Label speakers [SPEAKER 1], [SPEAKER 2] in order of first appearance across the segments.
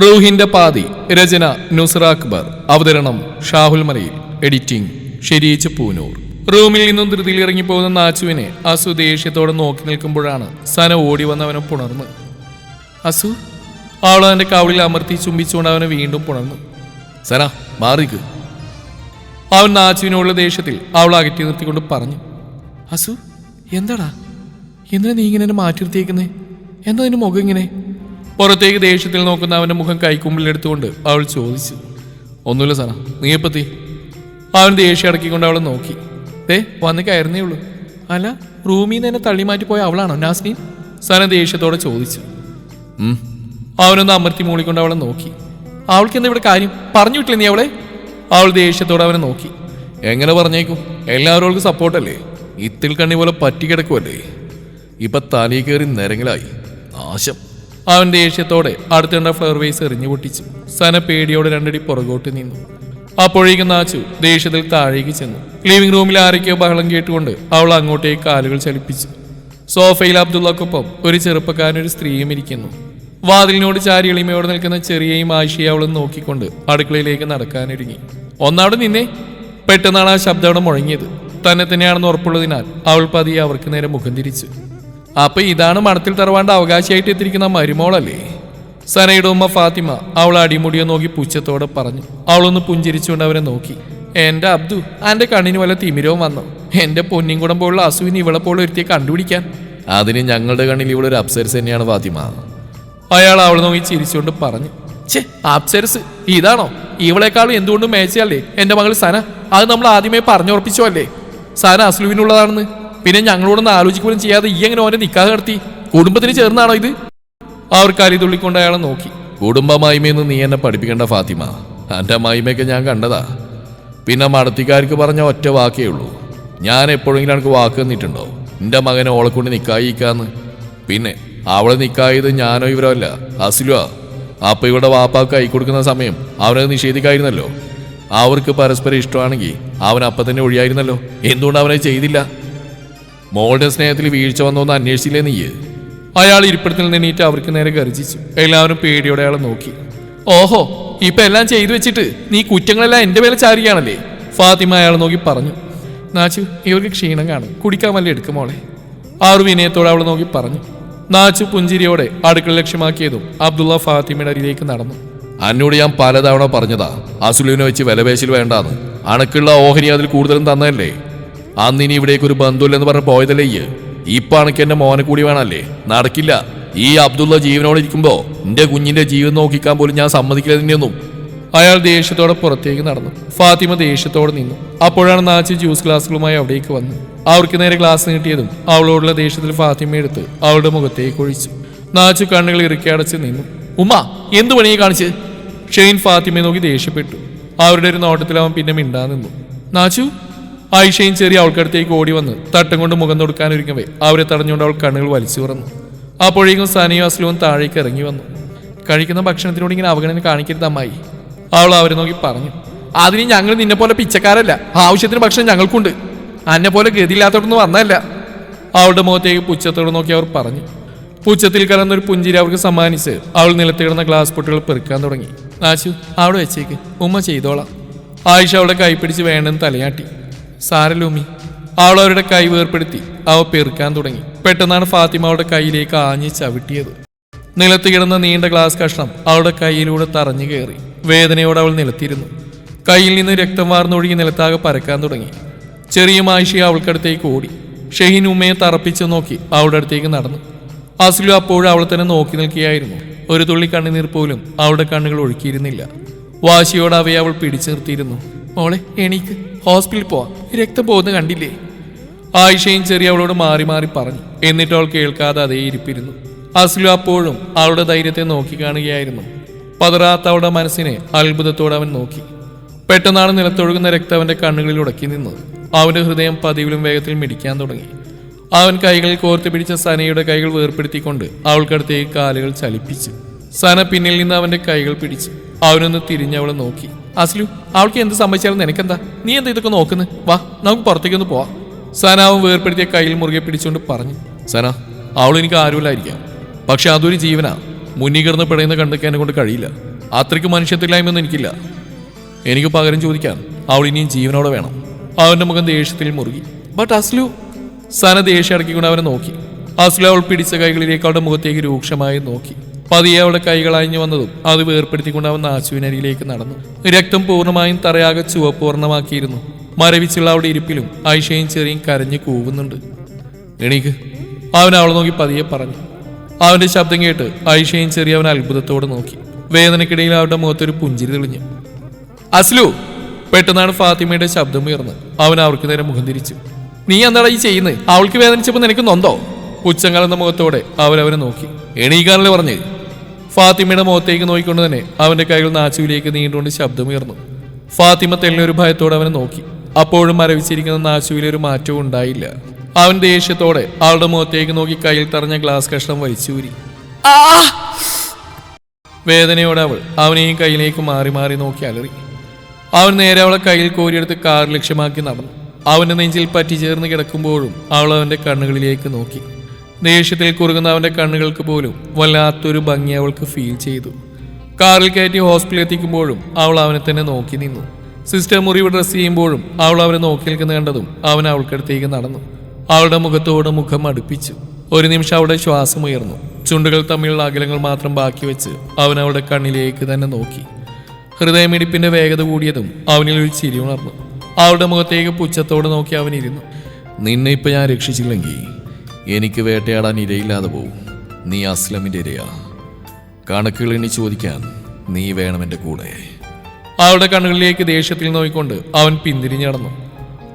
[SPEAKER 1] റൂഹിന്റെ പാതി രചന നുസ്ര അക്ബർ. അവതരണം ഷാഹുൽ മലയിൽ. എഡിറ്റിംഗ് ഷെരീച്ച് പൂനൂർ. റൂമിൽ നിന്നും ധൃതിയിൽ ഇറങ്ങിപ്പോകുന്ന നാച്ചുവിനെ അസു ദേഷ്യത്തോടെ നോക്കി നിൽക്കുമ്പോഴാണ് സന ഓടി വന്നവനെ പുണർന്ന്. അസു അവൾ അവന്റെ കാവളിൽ അമർത്തി ചുംബിച്ചുകൊണ്ട് അവനെ വീണ്ടും പുണർന്നു. സന മാറിക്ക്. അവൻ നാച്ചുവിനോടുള്ള ദേഷ്യത്തിൽ അവൾ അകറ്റി നിർത്തിക്കൊണ്ട് പറഞ്ഞു അസു എന്താടാ? എന്തിനാ നീ ഇങ്ങനെ മാറ്റി നിർത്തിയേക്കുന്നേ? എന്താ നിന്റെ മുഖം ഇങ്ങനെ? പുറത്തേക്ക് ദേഷ്യത്തിൽ നോക്കുന്ന അവന്റെ മുഖം കൈക്കുമ്പിലെടുത്തുകൊണ്ട് അവൾ ചോദിച്ചു ഒന്നുമില്ല സാറാ നീ എപ്പത്തി അവൻ ദേഷ്യം അടക്കിക്കൊണ്ട് അവളെ നോക്കി. ദേ വന്ന് കയറുന്നേ ഉള്ളൂ. അല്ല റൂമിൽ നിന്ന് എന്നെ തള്ളി മാറ്റി പോയ അവളാണോ നാസ്മിൻ? സന ദേഷ്യത്തോടെ ചോദിച്ചു. അവനൊന്ന് അമർത്തി മൂളിക്കൊണ്ട് അവളെ നോക്കി. അവൾക്ക് എന്താ ഇവിടെ കാര്യം? പറഞ്ഞു വിട്ടില്ല നീ അവളെ? അവൾ ദേഷ്യത്തോടെ അവനെ നോക്കി. എങ്ങനെ പറഞ്ഞേക്കും? എല്ലാവരും അവൾക്ക് സപ്പോർട്ടല്ലേ? ഇത്തിൽ കണ്ണി പോലെ പറ്റിക്കിടക്കുമല്ലേ ഇപ്പൊ തലയിൽ കയറി നിരങ്ങലായി. നാശം അവൻ ദേഷ്യത്തോടെ അടുത്തുണ്ട ഫ്ലവർ വേസ് എറിഞ്ഞു പൊട്ടിച്ചു. സന പേടിയോടെ രണ്ടടി പുറകോട്ട് നിന്നു. അപ്പോഴേക്കും നാച്ചു ദേഷ്യത്തിൽ താഴേക്ക് ചെന്നു. ലിവിംഗ് റൂമിൽ ആരൊക്കെയോ ബഹളം കേട്ടുകൊണ്ട് അവൾ അങ്ങോട്ടേക്ക് കാലുകൾ ചലിപ്പിച്ചു. സോഫയിൽ അബ്ദുള്ളക്കൊപ്പം ഒരു ചെറുപ്പക്കാരനൊരു സ്ത്രീയും ഇരിക്കുന്നു. വാതിലിനോട് ചാരി എളിമയോടെ നിൽക്കുന്ന ചെറിയയും ആയിഷയെ അവളും നോക്കിക്കൊണ്ട് അടുക്കളയിലേക്ക് നടക്കാനൊരുങ്ങി. ഒന്നവിടെ നിന്നേ. പെട്ടെന്നാണ് ആ ശബ്ദം അവിടെ മുഴങ്ങിയത്. തന്നെ തന്നെയാണെന്ന് ഉറപ്പുള്ളതിനാൽ അവൾ പതിയെ അവർക്ക് നേരെ മുഖം തിരിച്ചു. അപ്പൊ ഇതാണ് മണത്തിൽ തറവാണ്ട് അവകാശിയായിട്ട് എത്തിയിരിക്കുന്ന മരുമോളല്ലേ? സനയുടെ ഉമ്മ ഫാത്തിമ അവൾ അടിമുടിയെ നോക്കി പുച്ഛത്തോടെ പറഞ്ഞു. അവളൊന്ന് പുഞ്ചിരിച്ചുകൊണ്ട് അവനെ നോക്കി. എന്റെ അബ്ദു എന്റെ കണ്ണിന് വല്ല തിമിരവും വന്നു? എന്റെ പൊന്നിൻ കുടം പോലുള്ള അസുവിന് ഇവളെ പോലെ ഒരുത്തിയെ കണ്ടുപിടിക്കാൻ. അതിന് ഞങ്ങളുടെ കണ്ണിൽ ഇവളൊരു അപ്സരസ് തന്നെയാണ് ഫാത്തിമ. അയാൾ അവൾ നോക്കി ചിരിച്ചുകൊണ്ട് പറഞ്ഞു. ചേ അപ്സരസ് ഇതാണോ? ഇവളെക്കാളും എന്തുകൊണ്ടും മേച്ചയല്ലേ? എന്റെ മകൾ സന അത് നമ്മൾ ആദ്യമേ പറഞ്ഞുറപ്പിച്ചോ അല്ലേ? സന അസ്ലുവിനുള്ളതാണെന്ന്. പിന്നെ ഞങ്ങളോടൊന്ന് ആലോചിക്കുകയും ചെയ്യാതെ ഈ എങ്ങനെ ഓനെ നിക്കാതെ നടത്തി? കുടുംബത്തിന് ചേർന്നാണോ ഇത്? അവർ കരി തുള്ളിക്കൊണ്ട് അയാളെ നോക്കി. കുടുംബ മഹിമയെന്ന് നീ എന്നെ പഠിപ്പിക്കേണ്ട ഫാത്തിമ. എന്റെ മായ്മയൊക്കെ ഞാൻ കണ്ടതാ. പിന്നെ മടത്തിക്കാർക്ക് പറഞ്ഞ ഒറ്റ വാക്കേ ഉള്ളൂ. ഞാൻ എപ്പോഴെങ്കിലും എനിക്ക് വാക്ക് തന്നിട്ടുണ്ടോ? എന്റെ മകനെ ഓളെ കൊണ്ട് നിക്കായിക്കാന്ന്. പിന്നെ അവളെ നിക്കായത് ഞാനോ ഇവരോ അല്ല. അസിലുവാ. അപ്പം ഇവിടെ വാപ്പാക്ക് കൈ കൊടുക്കുന്ന സമയം അവനത് നിഷേധിക്കായിരുന്നല്ലോ. അവർക്ക് പരസ്പരം ഇഷ്ടമാണെങ്കിൽ അവൻ അപ്പം തന്നെ ഒഴിയായിരുന്നല്ലോ. എന്തുകൊണ്ട് അവനെ ചെയ്തില്ല? മോളുടെ സ്നേഹത്തിൽ വീഴ്ച വന്നോന്ന് അന്വേഷിച്ചില്ലേ നീ? അയാൾ ഇരിപ്പിടത്തിൽ നിന്നീറ്റ് അവർക്ക് നേരെ ഗർജിച്ചു. എല്ലാവരും പേടിയോടെ അയാളെ നോക്കി. ഓഹോ ഇപ്പൊ എല്ലാം ചെയ്തു വെച്ചിട്ട് നീ കുറ്റങ്ങളെല്ലാം എന്റെ മേലെ ചാരുകയാണല്ലേ ഫാത്തിമ അയാളെ നോക്കി പറഞ്ഞു. നാച്ചു ഇവർക്ക് ക്ഷീണം കാണും. കുടിക്കാൻ വല്ല എടുക്കും മോളെ. ആറു വിനയത്തോടെ അവളെ നോക്കി പറഞ്ഞു. നാച്ചു പുഞ്ചിരിയോടെ അടുക്കള ലക്ഷ്യമാക്കിയതും അബ്ദുള്ള ഫാത്തിമയുടെ അരിയിലേക്ക് നടന്നു. അന്നോട് ഞാൻ പലതവണ പറഞ്ഞതാ അസുലുവിനെ വെച്ച് വിലപേശൽ വേണ്ടാന്ന്. അണക്കുള്ള ഓഹരി അതിൽ കൂടുതലും തന്നതല്ലേ? അന്ന് ഇനി ഇവിടേക്ക് ഒരു ബന്ധുവില്ലെന്ന് പറഞ്ഞ് പോയതല്ലേ ഇപ്പൊ അണക്ക് എന്റെ മോനെ കൂടി വേണമല്ലേ? നടക്കില്ല. ഈ അബ്ദുള്ള ജീവനോട് ഇരിക്കുമ്പോ എന്റെ കുഞ്ഞിന്റെ ജീവൻ നോക്കിക്കാൻ പോലും ഞാൻ സമ്മതിക്കില്ല തന്നെയൊന്നും അയാൾ ദേഷ്യത്തോടെ പുറത്തേക്ക് നടന്നു. ഫാത്തിമ ദേഷ്യത്തോടെ നിന്നു. അപ്പോഴാണ് നാച്ചി ജ്യൂസ് ഗ്ലാസുകളുമായി അവിടേക്ക് വന്നു അവർക്ക് നേരെ ഗ്ലാസ് നീട്ടിയതും അവളോടുള്ള ദേഷ്യത്തിൽ ഫാത്തിമ എടുത്ത് അവളുടെ മുഖത്തേക്ക് ഒഴിച്ചു. നാച്ചു കണ്ണുകൾ ഇറുക്കി അടച്ച് നിന്നു. ഉമ്മ എന്തു പണിയെ കാണിച്ച്? ഷെയ്ൻ ഫാത്തിമയെ നോക്കി ദേഷ്യപ്പെട്ടു. അവരുടെ ഒരു നോട്ടത്തിൽ അവൻ പിന്നെ മിണ്ടാ നിന്നു. നാച്ചു ആയിഷയും ചെറിയ അവൾക്കടുത്തേക്ക് ഓടി വന്ന് തട്ടം കൊണ്ട് മുഖം തൊടുക്കാനൊരുങ്ങവേ അവരെ തടഞ്ഞുകൊണ്ട് അവൾ കണ്ണുകൾ വലിച്ചു തുറന്നു. അപ്പോഴേക്കും സനിയും അസ്ലുവും താഴേക്ക് ഇറങ്ങി വന്നു. കഴിക്കുന്ന ഭക്ഷണത്തിനോട് ഇങ്ങനെ അവഗണന കാണിക്കരുത് അമ്മായി. അവൾ അവരെ നോക്കി പറഞ്ഞു അതിന് ഞങ്ങൾ നിന്നെ പോലെ പിച്ചക്കാരല്ല. ആവശ്യത്തിന് ഭക്ഷണം ഞങ്ങൾക്കുണ്ട്. അന്നെ പോലെ ഗതിയില്ലാത്തോടൊന്നും വന്നതല്ല. അവളുടെ മുഖത്തേക്ക് പുച്ഛത്തോട് നോക്കി അവർ പറഞ്ഞു. പുച്ഛത്തിൽ കലർന്നൊരു പുഞ്ചിരി അവർക്ക് സമ്മാനിച്ച് അവൾ നിലത്തിടുന്ന ഗ്ലാസ് പൊട്ടുകൾ പെറുക്കാൻ തുടങ്ങി. ആശു അവിടെ വെച്ചേക്ക്. ഉമ്മ ചെയ്തോളാം. ആയിഷ അവളെ കൈപ്പിടിച്ച് വേണ്ടെന്ന് തലയാട്ടി. സാരലൂമി. അവൾ അവരുടെ കൈ വേർപ്പെടുത്തി അവ പെറുക്കാൻ തുടങ്ങി. പെട്ടെന്നാണ് ഫാത്തിമ അവളുടെ കൈയിലേക്ക് ആഞ്ഞ് ചവിട്ടിയത്. നിലത്ത് കിടന്ന നീണ്ട ഗ്ലാസ് കഷ്ണം അവളുടെ കൈയിലൂടെ തറഞ്ഞു കയറി. വേദനയോടെ അവൾ നിലത്തിരുന്നു. കയ്യിൽ നിന്ന് രക്തം വാർന്നൊഴുകി നിലത്താകെ പരക്കാൻ തുടങ്ങി. ചെറിയ മായിഷി അവൾക്കടുത്തേക്ക് ഓടി. ഷെഹിൻ ഉമ്മയെ തറപ്പിച്ചു നോക്കി അവളുടെ അടുത്തേക്ക് നടന്നു. അസ്ലു അപ്പോഴും അവളെ തന്നെ നോക്കി നിൽക്കുകയായിരുന്നു. ഒരു തുള്ളി കണ്ണുനീർ പോലും അവളുടെ കണ്ണുകൾ ഒഴുക്കിയിരുന്നില്ല. വാശിയോടെ അവയെ അവൾ പിടിച്ചു നിർത്തിയിരുന്നു മോളെ എണീക്ക്. ഹോസ്പിറ്റലിൽ പോവാം. രക്തബോധം കണ്ടില്ലേ? ആയിഷയും ചെറിയ അവളോട് മാറി മാറി പറഞ്ഞു. എന്നിട്ട് അവൾ കേൾക്കാതെ അതേ ഇരിപ്പിരുന്നു. അസ്ലു അപ്പോഴും അവളുടെ ധൈര്യത്തെ നോക്കി കാണുകയായിരുന്നു. പതറാത്ത അവളുടെ മനസ്സിനെ അത്ഭുതത്തോടെ അവൻ നോക്കി. പെട്ടെന്നാണ് നിലത്തൊഴുകുന്ന രക്തം അവന്റെ കണ്ണുകളിൽ ഉടക്കി നിന്നത്. അവന്റെ ഹൃദയം പതിവിലും വേഗത്തിൽ മിടിക്കാൻ തുടങ്ങി. അവൻ കൈകളിൽ കോർത്തു പിടിച്ച സനയുടെ കൈകൾ വേർപ്പെടുത്തിക്കൊണ്ട് അവൾക്കടുത്തേക്ക് കാലുകൾ ചലിപ്പിച്ചു. സന പിന്നിൽ നിന്ന് അവന്റെ കൈകൾ പിടിച്ചു. അവനൊന്ന് തിരിഞ്ഞവളെ നോക്കി. അസ്ലു അവൾക്ക് എന്ത് സംഭവിച്ചാലും നിനക്കെന്താ? നീ എന്താ ഇതൊക്കെ നോക്കുന്നു? വാ നമുക്ക് പുറത്തേക്കൊന്ന് പോവാം. സനാവും വേർപ്പെടുത്തിയ കയ്യിൽ മുറുകെ പിടിച്ചുകൊണ്ട് പറഞ്ഞു സന അവൾ എനിക്ക് ആരുമില്ലായിരിക്കാം. പക്ഷെ അതൊരു ജീവനാ. മുന്നിൽ കിടന്ന് പിടയുന്ന കണ്ടൊക്കെ എന്നെ കൊണ്ട് കഴിയില്ല. അത്രയ്ക്ക് മനുഷ്യത്തില്ലായ്മയൊന്നും എനിക്കില്ല. എനിക്ക് പകരം ചോദിക്കാൻ അവൾ ഇനിയും ജീവനോടെ വേണം. അവന്റെ മുഖം ദേഷ്യത്തിൽ മുറുകി. ബട്ട് അസ്ലു? സന ദേഷ്യം അടക്കിക്കൊണ്ട് അവനെ നോക്കി. അസ്ലു അവൾ പിടിച്ച കൈകളിലേക്ക് അവളുടെ മുഖത്തേക്ക് രൂക്ഷമായി നോക്കി. പതിയെ അവളുടെ കൈകൾ വന്നതും അത് വേർപ്പെടുത്തിക്കൊണ്ട് അവൻ നാശുവിനരിയിലേക്ക് നടന്നു. രക്തം പൂർണമായും തറയാകെ ചുവപ്പൂർണമാക്കിയിരുന്നു മരവിച്ചുള്ള അവളുടെ ഇരിപ്പിലും ഐഷയും ചെറിയും കരഞ്ഞു കൂവുന്നുണ്ട്. എണീക്ക്. അവൻ അവളെ നോക്കി പതിയെ പറഞ്ഞു. അവന്റെ ശബ്ദം കേട്ട് ഐഷയും ചെറിയ അവൻ അത്ഭുതത്തോടെ നോക്കി. വേദനക്കിടയിൽ അവരുടെ മുഖത്തൊരു പുഞ്ചിരി തെളിഞ്ഞു. അസ്ലു പെട്ടെന്നാണ് ഫാത്തിമയുടെ ശബ്ദം ഉയർന്നത്. അവൻ അവർക്ക് നേരെ മുഖം തിരിച്ചു. നീ എന്താടാ ഈ ചെയ്യുന്നത് അവൾക്ക് വേദനിച്ചപ്പോൾ നിനക്ക് നൊന്തോ? പുച്ഛം കലർന്ന മുഖത്തോടെ അവരവനെ നോക്കി. എണീക്കാനല്ലേ പറഞ്ഞ്? ഫാത്തിമയുടെ മുഖത്തേക്ക് നോക്കിക്കൊണ്ട് തന്നെ അവന്റെ കൈകൾ നാച്ചുവിലേക്ക് നീണ്ടുകൊണ്ട് ശബ്ദമുയർന്നു. ഫാത്തിമ തെളിഞ്ഞൊരു ഭയത്തോടെ അവനെ നോക്കി. അപ്പോഴും മരവിച്ചിരിക്കുന്ന നാച്ചുവിലെ ഒരു മാറ്റവും ഉണ്ടായില്ല. അവൻ ദേഷ്യത്തോടെ അവളുടെ മുഖത്തേക്ക് നോക്കി കയ്യിൽ തറഞ്ഞ ഗ്ലാസ് കഷ്ണം വലിച്ചൂരി. വേദനയോടെ അവൾ അവനെയും കയ്യിലേക്ക് മാറി മാറി നോക്കി അലറി. അവൻ നേരെ അവളെ കയ്യിൽ കോരിയെടുത്ത് കാർ ലക്ഷ്യമാക്കി നടന്നു. അവന്റെ നെഞ്ചിൽ പറ്റി ചേർന്ന് കിടക്കുമ്പോഴും അവൾ അവന്റെ കണ്ണുകളിലേക്ക് നോക്കി. ദേഷ്യത്തിൽ കുറുകുന്ന അവന്റെ കണ്ണുകൾക്ക് പോലും വല്ലാത്തൊരു ഭംഗി അവൾക്ക് ഫീൽ ചെയ്തു. കാറിൽ കയറ്റി ഹോസ്പിറ്റലിൽ എത്തിക്കുമ്പോഴും അവൾ അവനെ തന്നെ നോക്കി നിന്നു. സിസ്റ്റർ മുറിവ് ഡ്രസ് ചെയ്യുമ്പോഴും അവൾ അവനെ നോക്കി നിൽക്കുന്ന കണ്ടതും അവൻ അവൾക്കടുത്തേക്ക് നടന്നു. അവളുടെ മുഖത്തോട് മുഖം അടുപ്പിച്ചു. ഒരു നിമിഷം അവളുടെ ശ്വാസം ഉയർന്നു. ചുണ്ടുകൾ തമ്മിലുള്ള അകലങ്ങൾ മാത്രം ബാക്കി വെച്ച് അവൻ അവളുടെ കണ്ണിലേക്ക് തന്നെ നോക്കി. ഹൃദയമിടിപ്പിന്റെ വേഗത കൂടിയതും അവനിൽ ഒരു ചിരി ഉണർന്നു. അവളുടെ മുഖത്തേക്ക് പുച്ഛത്തോടെ നോക്കി അവനിരുന്നു. നിന്നെ ഇപ്പൊ ഞാൻ രക്ഷിച്ചില്ലെങ്കിൽ എനിക്ക് വേട്ടയാടാൻ ഇരയില്ലാതെ പോവും. നീ അസ്ലമിന്റെ ഇരയാ. കണക്കുകൾ എണ്ണി ചോദിക്കാൻ നീ വേണം എന്റെ കൂടെ. അവളുടെ കണ്ണുകളിലേക്ക് ദേഷ്യത്തിൽ നോക്കിക്കൊണ്ട് അവൻ പിന്തിരിഞ്ഞു നടന്നു.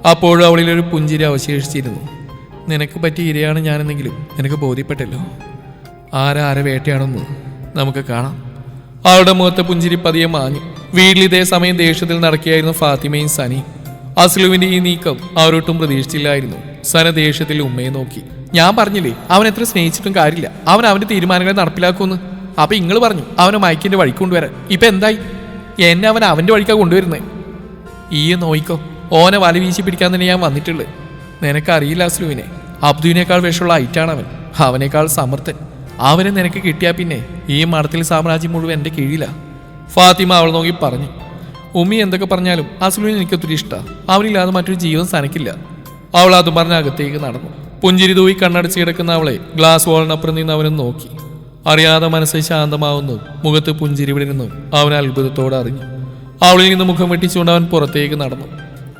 [SPEAKER 1] അപ്പോഴും അവളിൽ ഒരു പുഞ്ചിരി അവശേഷിച്ചിരുന്നു. നിനക്ക് പറ്റിയ ഇരയാണ് ഞാനെന്നെങ്കിലും നിനക്ക് ബോധ്യപ്പെട്ടല്ലോ. ആരാരെ വേട്ടയാണെന്ന് നമുക്ക് കാണാം. അവളുടെ മുഖത്തെ പുഞ്ചിരി പതിയെ മാഞ്ഞു. വീട്ടിൽ ഇതേ സമയം ദേഷ്യത്തിൽ നടക്കുകയായിരുന്നു ഫാത്തിമയും സനി. അസ്ലുവിന്റെ ഈ നീക്കം അവരൊട്ടും പ്രതീക്ഷിച്ചില്ലായിരുന്നു. സന ദേഷ്യത്തിൽ ഉമ്മയെ നോക്കി. ഞാൻ പറഞ്ഞില്ലേ അവൻ എത്ര സ്നേഹിച്ചിട്ടും കാര്യമില്ല. അവൻ അവന്റെ തീരുമാനങ്ങളെ നടപ്പിലാക്കുമെന്ന്. അപ്പൊ ഇങ്ങൾ പറഞ്ഞു അവനെ മയക്കിന്റെ വഴി കൊണ്ടുവരാൻ. ഇപ്പൊ എന്തായി? എന്നെ അവൻ അവന്റെ വഴിക്കാ കൊണ്ടുവരുന്നത് ഈ നോയിക്കോ ഓനെ വല വീശി പിടിക്കാൻ തന്നെ ഞാൻ വന്നിട്ടുള്ളത് നിനക്കറിയില്ല അസ്ലുവിനെ അബ്ദുവിനേക്കാൾ വിഷമുള്ള ഐറ്റാണ് അവൻ. അവനേക്കാൾ സമർത്ഥൻ. അവനെ നിനക്ക് കിട്ടിയാ പിന്നെ ഈ മഠത്തിൽ സാമ്രാജ്യം മുഴുവൻ എന്റെ കീഴിലാ. ഫാത്തിമ അവൾ നോക്കി പറഞ്ഞു ഉമ്മി എന്തൊക്കെ പറഞ്ഞാലും അസ്ലുവിന് എനിക്കൊത്തിരി ഇഷ്ടമാണ് അവനില്ലാതെ മറ്റൊരു ജീവൻ സനക്കില്ല. അവൾ അതും പറഞ്ഞ അകത്തേക്ക് നടന്നു. പുഞ്ചിരി തൂവി കണ്ണടച്ച് കിടക്കുന്ന അവളെ ഗ്ലാസ് വാളിനപ്പുറം നിന്ന് അവനും നോക്കി. അറിയാതെ മനസ്സ് ശാന്തമാവുന്നു. മുഖത്ത് പുഞ്ചിരി വിടരുന്നു. അവൻ അത്ഭുതത്തോടെ അറിഞ്ഞു. അവളിൽ നിന്ന് മുഖം വെട്ടിച്ചുകൊണ്ട് അവൻ പുറത്തേക്ക് നടന്നു.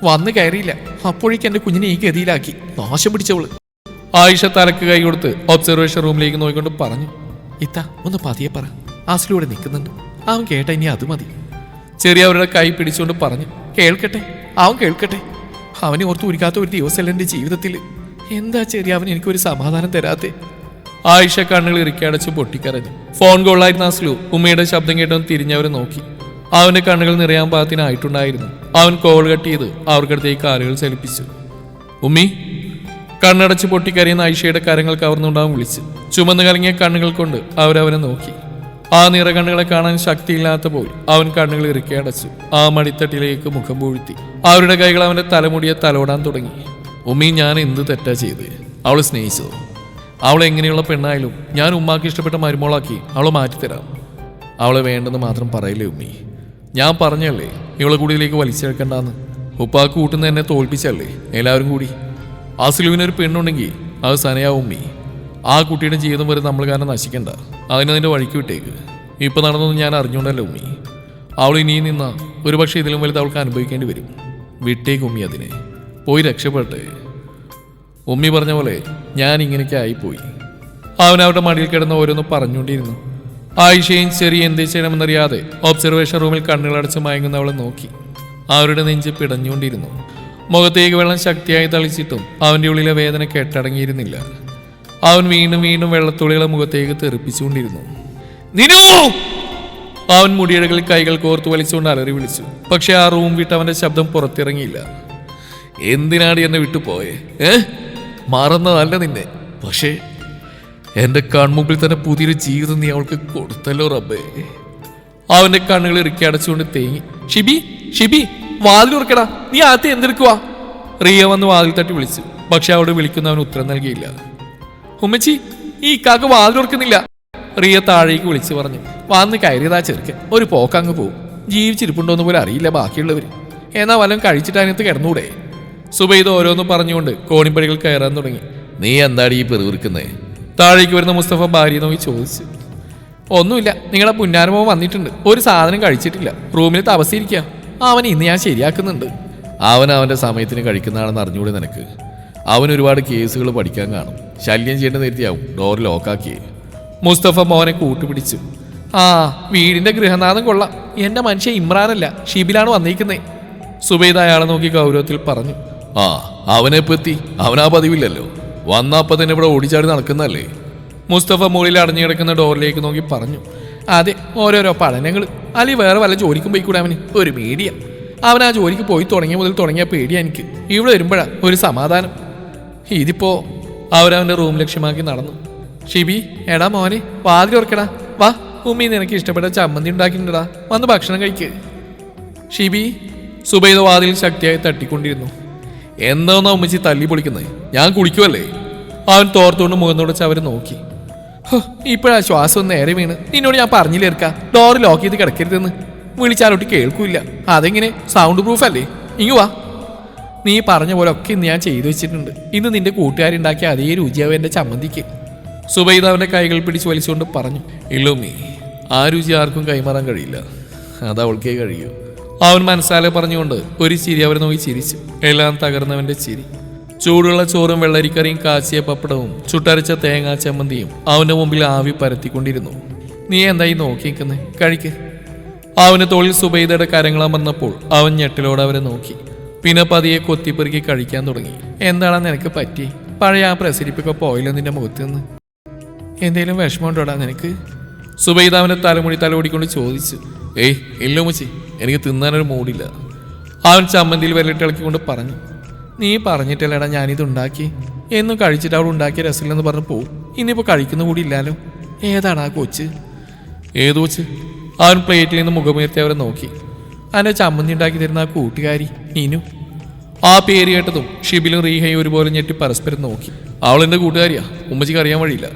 [SPEAKER 1] വന്ന് കയറിയില്ല. അപ്പോഴേക്ക് എന്റെ കുഞ്ഞിനെ ഈ ഗതിയിലാക്കി. നാശം പിടിച്ചവൾ. ആയിഷ തലക്ക് കൈ കൊടുത്ത് ഒബ്സർവേഷൻ റൂമിലേക്ക് നോക്കിക്കൊണ്ട് പറഞ്ഞു ഇത്ത ഒന്ന് പതിയെ പറ. ആസിലൂടെ നിൽക്കുന്നുണ്ട്. അവൻ കേട്ട ഇനി അത് മതി. ചെറിയ അവരുടെ കൈ പിടിച്ചുകൊണ്ട് പറഞ്ഞു കേൾക്കട്ടെ. അവൻ കേൾക്കട്ടെ. അവനെ ഓർത്ത് ഒരുക്കാത്ത ഒരു ദിവസമല്ല എന്റെ ജീവിതത്തിൽ എന്താ ചെറിയ അവൻ എനിക്കൊരു സമാധാനം തരാത്തേ? ആയിഷ കണ്ണുകൾ ഇറുക്കിയടച്ച് പൊട്ടിക്കരഞ്ഞു. ഫോൺ കോളായിരുന്ന അസ്ലു ഉമ്മയുടെ ശബ്ദം കേട്ടവൻ തിരിഞ്ഞവരെ നോക്കി. അവന്റെ കണ്ണുകൾ നിറയാൻ പാകത്തിനായിട്ടുണ്ടായിരുന്നു. അവൻ കോൾ കട്ട് ചെയ്ത് അവർക്കടുത്തേക്ക് കാലുകൾ ചലിപ്പിച്ചു. ഉമ്മി കണ്ണടച്ച് പൊട്ടിക്കരയുന്ന ആയിഷയുടെ കരങ്ങൾ കവർന്നുണ്ടാവും വിളിച്ച്. ചുമന്നു കലങ്ങിയ കണ്ണുകൾ കൊണ്ട് അവരവനെ നോക്കി. ആ നിറ കണ്ണുകളെ കാണാൻ ശക്തിയില്ലാത്ത പോയി അവൻ കണ്ണുകൾ ഇറുക്കി അടച്ചു. ആ മടിത്തട്ടിലേക്ക് മുഖം പൂഴ്ത്തി. അവരുടെ കൈകൾ അവന്റെ തലമുടിയെ തലോടാൻ തുടങ്ങി. ഉമ്മി ഞാൻ എന്ത് തെറ്റാ ചെയ്ത്? അവളെ സ്നേഹിച്ചത് അവളെ എങ്ങനെയുള്ള പെണ്ണായാലും ഞാൻ ഉമ്മാക്ക് ഇഷ്ടപ്പെട്ട മരുമോളാക്കി അവളെ മാറ്റിത്തരാം. അവളെ വേണ്ടെന്ന് മാത്രം പറയില്ലേ ഉമ്മി? ഞാൻ പറഞ്ഞല്ലേ ഇവളെ കൂടിയിലേക്ക് വലിച്ചെടുക്കണ്ടെന്ന്. ഉപ്പാക്ക് കൂട്ടുന്ന എന്നെ തോൽപ്പിച്ചല്ലേ എല്ലാവരും കൂടി. അസുലുവിനൊരു പെണ്ണുണ്ടെങ്കിൽ അത് സനയാ ഉമ്മി. ആ കുട്ടിയുടെ ജീവിതം വരെ നമ്മൾ കാരണം നശിക്കണ്ട. അതിനെ അതിന്റെ വഴിക്ക് വിട്ടേക്ക്. ഇപ്പം നടന്നൊന്നും ഞാൻ അറിഞ്ഞുകൊണ്ടല്ല ഉമ്മി? അവൾ ഇനിയും നിന്ന ഒരുപക്ഷെ ഇതിലും വലുത് അവൾക്ക് അനുഭവിക്കേണ്ടി വരും. വിട്ടേക്ക് ഉമ്മി അതിനെ. പോയി രക്ഷപ്പെട്ടെ ഉമ്മി പറഞ്ഞ പോലെ ഞാൻ ഇങ്ങനെയൊക്കെ ആയിപ്പോയി. അവൻ അവരുടെ മടിയിൽ കിടന്ന് ഓരോന്ന് പറഞ്ഞുകൊണ്ടിരുന്നു. ആയിഷയും ചെറിയ എന്ത് ചെയ്യണമെന്നറിയാതെ ഒബ്സർവേഷൻ റൂമിൽ കണ്ണുകളടച്ച് മയങ്ങുന്നവളെ നോക്കി. അവരുടെ നെഞ്ച് പിടഞ്ഞുകൊണ്ടിരുന്നു. മുഖത്തേക്ക് വെള്ളം ശക്തിയായി തളിച്ചിട്ടും അവന്റെ ഉള്ളിലെ വേദന കെട്ടടങ്ങിയിരുന്നില്ല. അവൻ വീണ്ടും വീണ്ടും വെള്ളത്തുള്ളികളെ മുഖത്തേക്ക് തെറിപ്പിച്ചുകൊണ്ടിരുന്നു. നിനു! അവൻ മുടിയിടകളിൽ കൈകൾ കോർത്തു വലിച്ചുകൊണ്ട് അലറി വിളിച്ചു. പക്ഷെ ആ റൂം വിട്ട് അവന്റെ ശബ്ദം പുറത്തിറങ്ങിയില്ല. എന്തിനാണ് എന്നെ വിട്ടുപോയെ? ഏ? മറന്നതല്ല നിന്നെ. പക്ഷേ എന്റെ കൺമുമ്പിൽ തന്നെ പുതിയൊരു ജീവിതം നീ അവൾക്ക് കൊടുത്തല്ലോ റബ്ബേ. അവന്റെ കണ്ണുകൾ ഇറുക്കി അടച്ചുകൊണ്ട് തേങ്ങി ഷിബി ഷിബി വാതിൽ ഉറക്കടാ നീ ആദ്യം എന്തെടുക്കുക റിയ വന്ന് വാതിൽ തട്ടി വിളിച്ചു. പക്ഷെ അവിടെ വിളിക്കുന്നവൻ ഉത്തരം നൽകിയില്ല. ഉമ്മച്ചി ഈ കാക്ക വാതിൽ ഉറക്കുന്നില്ല റിയ താഴേക്ക് വിളിച്ചു പറഞ്ഞു വന്ന് കയറിയതാ ചെറുക്കൻ. ഒരു പോക്കങ്ങ് പോവും. ജീവിച്ചിരിപ്പുണ്ടോ എന്ന് പോലും അറിയില്ല ബാക്കിയുള്ളവർ എന്നാ വല്ലതും കഴിച്ചിട്ട് അതിനകത്ത് കിടന്നൂടെ? സുബൈദ് ഓരോന്ന് പറഞ്ഞുകൊണ്ട് കോണിപ്പടികൾ കയറാൻ തുടങ്ങി. നീ എന്താണ് ഈ പെറുവിർക്കുന്നേ താഴേക്ക് വരുന്ന മുസ്തഫ ഭാര്യ നോക്കി ചോദിച്ചു. ഒന്നുമില്ല നിങ്ങളെ പുന്നാരമോ വന്നിട്ടുണ്ട്. ഒരു സാധനം കഴിച്ചിട്ടില്ല. റൂമിൽ തപസിരിക്കുക അവൻ ഇന്ന് ഞാൻ ശരിയാക്കുന്നുണ്ട്. അവൻ അവന്റെ സമയത്തിന് കഴിക്കുന്നതാണെന്ന് അറിഞ്ഞൂടെ നിനക്ക്. അവൻ ഒരുപാട് കേസുകൾ പഠിക്കാൻ കാണും. ശല്യം ചെയ്യേണ്ട നേരത്തെയാവും. ഡോർ ലോക്കാക്കിയേ. മുസ്തഫ മോനെ കൂട്ടുപിടിച്ചു. ആ വീടിന്റെ ഗൃഹനാഥം കൊള്ളാം. എന്റെ മനുഷ്യ ഇമ്രാനല്ല. ഷിബിലാണ് വന്നിരിക്കുന്നത് സുബൈദ് അയാളെ നോക്കി ഗൗരവത്തിൽ പറഞ്ഞു. ആ അവനെ പറ്റി അവനാ പതിവില്ലല്ലോ. വന്നപ്പോ തന്നെ ഇവിടെ ഓടിച്ചാടി നടക്കുന്നല്ലേ മുസ്തഫ മുകളിൽ അടഞ്ഞു കിടക്കുന്ന ഡോറിലേക്ക് നോക്കി പറഞ്ഞു. അതെ ഓരോരോ പഠനങ്ങൾ. അലി വേറെ വല്ല ജോലിക്കും പോയിക്കൂടെ അവന്? ഒരു മീഡിയ അവൻ ആ ജോലിക്ക് പോയി തുടങ്ങിയ മുതൽ തുടങ്ങിയ പേടിയാ എനിക്ക്. ഇവിടെ വരുമ്പോഴാണ് ഒരു സമാധാനം. ഇതിപ്പോ അവരവന്റെ റൂം ലക്ഷ്യമാക്കി നടന്നു. ഷിബി എടാ മോനെ വാതിൽ ഓർക്കടാ വാ ഉമ്മി നിനക്ക് ഇഷ്ടപ്പെട്ട ചമ്മന്തി ഉണ്ടാക്കിയിട്ടുണ്ടടാ. വന്ന് ഭക്ഷണം കഴിക്ക്. ഷിബി സുബൈദ വാതിൽ ശക്തിയായി തട്ടിക്കൊണ്ടിരുന്നു. എന്താന്നാ ഉമ്മച്ചി തല്ലി പൊളിക്കുന്നത് ഞാൻ കുടിക്കുമല്ലേ അവൻ തോർത്തുകൊണ്ട് മുഖം തുടച്ച് അവരെ നോക്കി. ഇപ്പോഴാ ശ്വാസം ഒന്ന് നേരെ വീണ്. നിന്നോട് ഞാൻ പറഞ്ഞില്ലേർക്ക ഡോർ ലോക്ക് ചെയ്ത് കിടക്കരുതെന്ന്. വിളിച്ചാലോട്ട് കേൾക്കൂല അതെങ്ങനെ? സൗണ്ട് പ്രൂഫ് അല്ലേ? ഇങ്ങു വാ. നീ പറഞ്ഞ പോലെ ഒക്കെ ഇന്ന് ഞാൻ ചെയ്തു വെച്ചിട്ടുണ്ട്. ഇന്ന് നിന്റെ കൂട്ടുകാരുണ്ടാക്കിയ അതേ രുചിയാവും എന്റെ ചമ്മന്തിക്ക്. സുബൈദ അവന്റെ കൈകൾ പിടിച്ച് വലിച്ചുകൊണ്ട് പറഞ്ഞു ഇല്ലോമി ആ രുചി ആർക്കും കൈമാറാൻ കഴിയില്ല. അത് അവൾക്കേ കഴിയൂ. അവൻ മനസ്സാലെ പറഞ്ഞുകൊണ്ട് ഒരു ചിരി അവർ നോക്കി ചിരിച്ചു. എല്ലാം തകർന്നവന്റെ ചിരി. ചൂടുള്ള ചോറും വെള്ളരിക്കറിയും കാച്ചിയ പപ്പടവും ചുട്ടരച്ച തേങ്ങാ ചമ്മന്തിയും അവന്റെ മുമ്പിൽ ആവി പരത്തിക്കൊണ്ടിരുന്നു. നീ എന്തായി നോക്കി നിൽക്കുന്നേ കഴിക്ക്. അവന് തോളിൽ സുബൈദയുടെ കരങ്ങളമർന്നപ്പോൾ അവൻ ഞെട്ടിലോടെ അവരെ നോക്കി. പിന്നെ പതിയെ കൊത്തിപ്പെറുക്കി കഴിക്കാൻ തുടങ്ങി. എന്താണ് നിനക്ക് പറ്റി? പഴയ ആ പ്രസരിപ്പൊക്കെ പോയില്ല നിന്റെ മുഖത്ത് നിന്ന്. എന്തേലും വിഷമമുണ്ടോടാ നിനക്ക്? സുബൈദ അവന്റെ തലമുടി തലോടിക്കൊണ്ട് ചോദിച്ചു. ഏയ് ഇല്ല മച്ചി എനിക്ക് തിന്നാനൊരു മൂടില്ല. അവൻ ചമ്മന്തിയിൽ വിരലിട്ട് ഇളക്കിക്കൊണ്ട് പറഞ്ഞു നീ പറഞ്ഞിട്ടല്ലേടാ ഞാനിത് ഉണ്ടാക്കി? എന്നും കഴിച്ചിട്ട് അവിടെ ഉണ്ടാക്കിയ രസമില്ലെന്ന് പറഞ്ഞ് പോവും ഇനിയിപ്പോൾ കഴിക്കുന്ന കൂടി ഇല്ലാലോ? ഏതാണ് ആ കൊച്ച്? ഏത് കൊച്ച്? അവൻ പ്ലേറ്റിൽ നിന്ന് മുഖമുയർത്തി അവരെ നോക്കി. അവന്റെ ചമ്മന്തി ഉണ്ടാക്കി തരുന്ന ആ കൂട്ടുകാരി ഇനു ആ പേര് കേട്ടതും ഷിബിലും റീഹയും ഒരുപോലെ ഞെട്ടി പരസ്പരം നോക്കി. അവൾ എന്റെ കൂട്ടുകാരിയാ. ഉമ്മച്ചിക്ക് അറിയാൻ വഴിയില്ല.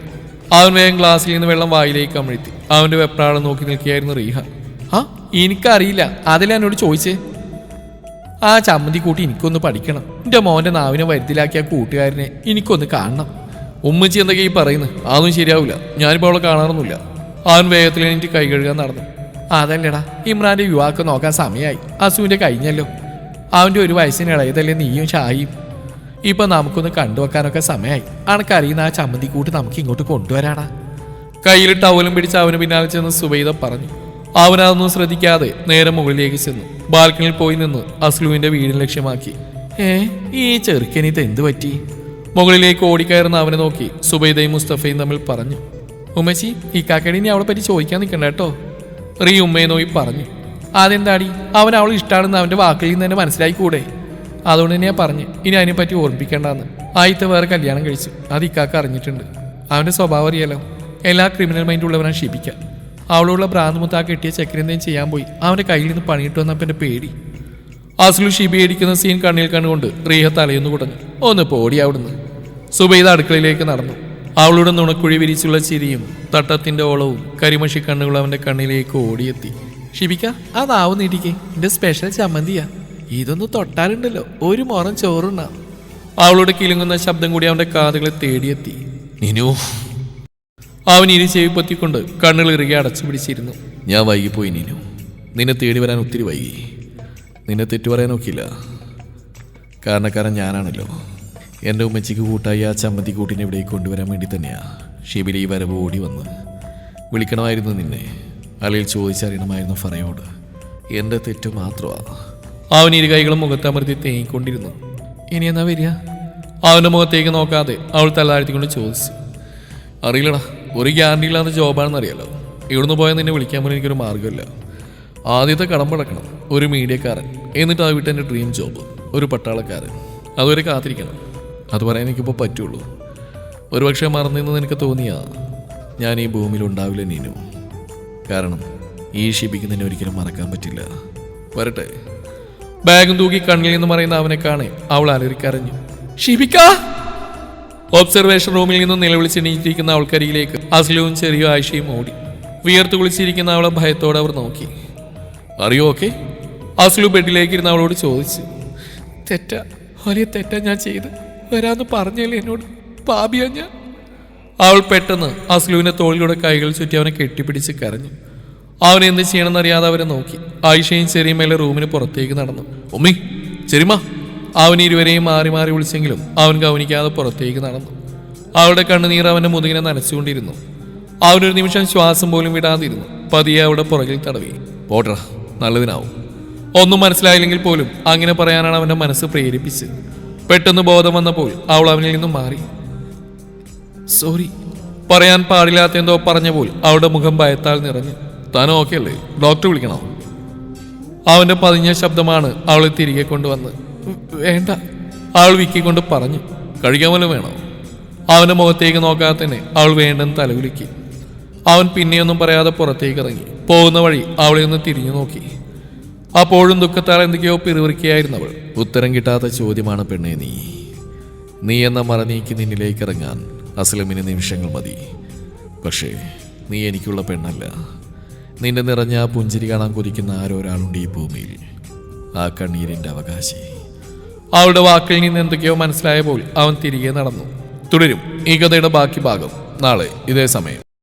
[SPEAKER 1] അവൻ വേഗം ഗ്ലാസ്സിൽ നിന്ന് വെള്ളം വായിലേക്ക് അമഴ്ത്തി. അവന്റെ വെപ്രാളം നോക്കി നിൽക്കുകയായിരുന്നു റീഹ. ആ എനിക്കറിയില്ല. അതിലാ എന്നോട് ചോദിച്ചേ. ആ ചമ്മന്തി കൂട്ടി എനിക്കൊന്ന് പഠിക്കണം. എന്റെ മോന്റെ നാവിനെ വരുത്തിലാക്കിയ കൂട്ടുകാരനെ എനിക്കൊന്ന് കാണണം. ഉമ്മച്ചി എന്തൊക്കെ ഈ പറയുന്നത് അതൊന്നും ശരിയാവില്ല. ഞാനിപ്പോൾ അവളെ കാണാറൊന്നുമില്ല. അവൻ വേഗത്തിൽ എനിക്ക് കൈ കഴുകാൻ നടന്നു. അതല്ലടാ ഇമ്രാന്റെ യുവാക്ക് നോക്കാൻ സമയമായി അസുവിന്റെ കഴിഞ്ഞല്ലോ. അവന്റെ ഒരു വയസ്സിന് ഇളയതല്ലേ നീയും ഷായും ഇപ്പൊ നമുക്കൊന്ന് കണ്ടുവെക്കാനൊക്കെ സമയമായി അണക്കറിയുന്ന ആ ചമ്മന്തി കൂട്ടി നമുക്ക് ഇങ്ങോട്ട് കൊണ്ടുവരാടാ. കയ്യിൽ ടവലും പിടിച്ച് അവന് പിന്നാലെ ചെന്ന് സുബൈദ പറഞ്ഞു. അവനതൊന്നും ശ്രദ്ധിക്കാതെ നേരെ മുകളിലേക്ക് ചെന്നു. ബാൽക്കണിയിൽ പോയി നിന്ന് അസ്ലുവിന്റെ വീടിന് ലക്ഷ്യമാക്കി. ഏ ഈ ചെറുക്കനിത് എന്തു പറ്റി? മുകളിലേക്ക് ഓടിക്കയറുന്ന അവനെ നോക്കി സുബൈദയും മുസ്തഫയും തമ്മിൽ പറഞ്ഞു. ഉമ്മച്ചി ഈ കാക്കടിനെ അവളെ പറ്റി ചോദിക്കാൻ നിൽക്കണ്ട കേട്ടോ. റീ ഉമ്മയെ നോയി പറഞ്ഞു. അതെന്താടി? അവൻ അവൾ ഇഷ്ടമാണെന്ന് അവന്റെ വാക്കിൽ നിന്ന് തന്നെ മനസ്സിലായിക്കൂടെ? അതുകൊണ്ട് തന്നെയാ പറഞ്ഞു. ഇനി അതിനെപ്പറ്റി ഓർമ്മിക്കേണ്ടെന്ന് ആദ്യത്തെ വേറെ കല്യാണം കഴിച്ചു. അത് ഇക്കാക്ക അറിഞ്ഞിട്ടുണ്ട്. അവന്റെ സ്വഭാവം അറിയാലോ. എല്ലാ ക്രിമിനൽ മൈൻഡ് ഉള്ളവനാണ് ഷിപ്പിക്കുക അവളോടുള്ള ഭ്രാന്തമുത്ത് ആ കെട്ടിയ ചെക്കനെന്തേലും ചെയ്യാൻ പോയി. അവന്റെ കയ്യിൽ നിന്ന് പണിയിട്ട് വന്നപ്പോൾ എന്റെ പേടി. അസ്ലു ഷിബി അടിക്കുന്ന സീൻ കണ്ണിൽ കണ്ടുകൊണ്ട് റീഹ തലയൊന്നു കുടഞ്ഞു. ഒന്ന് പോടി അവിടുന്ന്. സുബൈദ അടുക്കളയിലേക്ക് നടന്നു. അവളുടെ നുണക്കുഴി വിരിച്ചുള്ള ചിരിയും തട്ടത്തിന്റെ ഓളവും കരിമഷി കണ്ണുകളും അവന്റെ കണ്ണിലേക്ക് ഓടിയെത്തി. ഷിബിക്ക അതാവും നീട്ടിക്കേ. എന്റെ സ്പെഷ്യൽ ചമ്മന്തിയാ. ഇതൊന്ന് തൊട്ടാലുണ്ടല്ലോ. ഒരു മുറം ചോറുണ്ണ. അവളുടെ കിലുങ്ങുന്ന ശബ്ദം കൂടി അവന്റെ കാതുകളെ തേടിയെത്തി. നിനു അവൻ ഇനി ചെവി പൊത്തിക്കൊണ്ട് കണ്ണുകൾ ഇറുകെ അടച്ചു പിടിച്ചിരുന്നു. ഞാൻ വൈകിപ്പോയി നീനു. നിന്നെ തേടി വരാൻ ഒത്തിരി വൈകി. നിന്നെ തെറ്റു പറയാൻ നോക്കിയില്ല. കാരണക്കാരൻ ഞാനാണല്ലോ. എന്റെ ഉമ്മച്ചിക്ക് കൂട്ടായി ആ ചമ്മന്തി കൂട്ടിനെ ഇവിടേക്ക് കൊണ്ടുവരാൻ വേണ്ടി തന്നെയാ. ഷിബിലി ഈ വരവ് ഓടി വന്ന്. വിളിക്കണമായിരുന്നു നിന്നെ. അല്ലെങ്കിൽ ചോദിച്ചറിയണമായിരുന്നു ഫറയോട്. എന്റെ തെറ്റ് മാത്രമാണ് അവൻ ഇരു കൈകളും മുഖത്തമർത്തി തേങ്ങിക്കൊണ്ടിരുന്നു. ഇനി എന്നാ വരിക? അവന്റെ മുഖത്തേക്ക് നോക്കാതെ അവൾ തലാഴ്ത്തിക്കൊണ്ട് ചോദിച്ചു. അറിയില്ലടാ. ഒരു ഗ്യാരണ്ടി ഇല്ലാത്ത ജോബാണെന്ന് അറിയാലോ? ഇവിടുന്ന് പോയാൽ നിന്നെ വിളിക്കാൻ പോലും എനിക്കൊരു മാർഗമില്ല. ആദ്യത്തെ കടമ്പടക്കണം ഒരു മീഡിയക്കാരൻ എന്നിട്ട് ആ വിട്ട് എന്റെ ഡ്രീം ജോബ് ഒരു പട്ടാളക്കാരൻ. അതുവരെ കാത്തിരിക്കണം. അത് പറയാൻ എനിക്കിപ്പോൾ പറ്റുള്ളൂ. ഒരുപക്ഷെ മറന്നിരുന്നത് നിനക്ക് തോന്നിയാ ഞാൻ ഈ ഭൂമിയിൽ ഉണ്ടാവില്ല നീനു. കാരണം ഈ ഷിബിക്ക് നിന്നെ ഒരിക്കലും മറക്കാൻ പറ്റില്ല. വരട്ടെ. ബാഗും തൂക്കി കണ്ണിൽ നിന്ന് മറയുന്ന അവനെ കാണെ അവൾ അലറിക്കരഞ്ഞു. ഷിബിക്ക ഒബ്സർവേഷൻ റൂമിൽ നിന്നും നിലവിളിച്ചെണീറ്റിരിക്കുന്ന അവൾക്കരികിലേക്ക് അസ്ലുവും ചെറിയ ആയിഷയും ഓടി. വിയർത്ത് കുളിച്ചിരിക്കുന്ന അവളെ ഭയത്തോടെ അവർ നോക്കി. അറിയോ ഓക്കെ? അസ്ലു ബെഡിലേക്ക് ഇരുന്ന് അവളോട് ചോദിച്ചു. തെറ്റ വലിയ തെറ്റ ഞാൻ ചെയ്ത്. വരാന്ന് പറഞ്ഞല്ലേ എന്നോട്. പാപിയ ഞാൻ. അവൾ പെട്ടെന്ന് അസ്ലുവിന്റെ തോളിലൂടെ കൈകൾ ചുറ്റി അവനെ കെട്ടിപ്പിടിച്ച് കരഞ്ഞു. അവൻ എന്ത് ചെയ്യണമെന്നറിയാതെ അവരെ നോക്കി. ആയിഷയും ചെറിയ മേലെ റൂമിന് പുറത്തേക്ക് നടന്നു. ഉമ്മി ചെറിമ അവൻ ഇരുവരെയും മാറി മാറി വിളിച്ചെങ്കിലും അവൻ ഗവനിക്കാതെ പുറത്തേക്ക് നടന്നു. അവളുടെ കണ്ണുനീർ അവന്റെ മുതുകിനെ നനച്ചുകൊണ്ടിരുന്നു. അവനൊരു നിമിഷം ശ്വാസം പോലും വിടാതിരുന്നു. പതിയെ അവിടെ പുറകിൽ തടവി. പോട്ടറ നല്ലതിനാവും ഒന്നും മനസ്സിലായില്ലെങ്കിൽ പോലും അങ്ങനെ പറയാനാണ് അവന്റെ മനസ്സ് പ്രേരിപ്പിച്ചത്. പെട്ടെന്ന് ബോധം വന്നപ്പോൾ അവൾ അവനിൽ നിന്നും മാറി. സോറി പറയാൻ പാടില്ലാത്ത എന്തോ പറഞ്ഞപ്പോൾ അവളുടെ മുഖം ഭയത്താൽ നിറഞ്ഞു. താൻ ഓക്കെ അല്ലേ ഡോക്ടർ വിളിക്കണോ? അവന്റെ പതിഞ്ഞ ശബ്ദമാണ് അവളെ തിരികെ കൊണ്ടുവന്ന് വേണ്ട. അവൾ വിക്കിക്കൊണ്ട് പറഞ്ഞു കഴിക്കാൻ പോലും വേണോ? അവന്റെ മുഖത്തേക്ക് നോക്കാതെ തന്നെ അവൾ വേണ്ടെന്ന് തലകുലുക്കി. അവൻ പിന്നെയൊന്നും പറയാതെ പുറത്തേക്ക് ഇറങ്ങി. പോകുന്ന വഴി അവളെ ഒന്ന് തിരിഞ്ഞു നോക്കി. അപ്പോഴും ദുഃഖത്താൽ എന്തൊക്കെയോ പിറുവിറുക്കിയായിരുന്നു അവൾ. ഉത്തരം കിട്ടാത്ത ചോദ്യമാണ് പെണ്ണെ നീ. നീ എന്ന മറനീക്കി നിന്നിലേക്ക് ഇറങ്ങാൻ അസ്ലമിന് നിമിഷങ്ങൾ മതി. പക്ഷേ നീ എനിക്കുള്ള പെണ്ണല്ല. നിന്റെ നിറഞ്ഞ പുഞ്ചിരി കാണാൻ കൊതിക്കുന്ന ആരോ ഒരാളുണ്ട് ഈ ഭൂമിയിൽ. ആ കണ്ണീരിന്റെ അവകാശി. അവളുടെ വാക്കിൽ നിന്ന് എന്തൊക്കെയോ മനസ്സിലായപ്പോൾ അവൻ തിരികെ നടന്നു. തുടരും ഈ കഥയുടെ ബാക്കി ഭാഗം. നാളെ ഇതേ സമയം.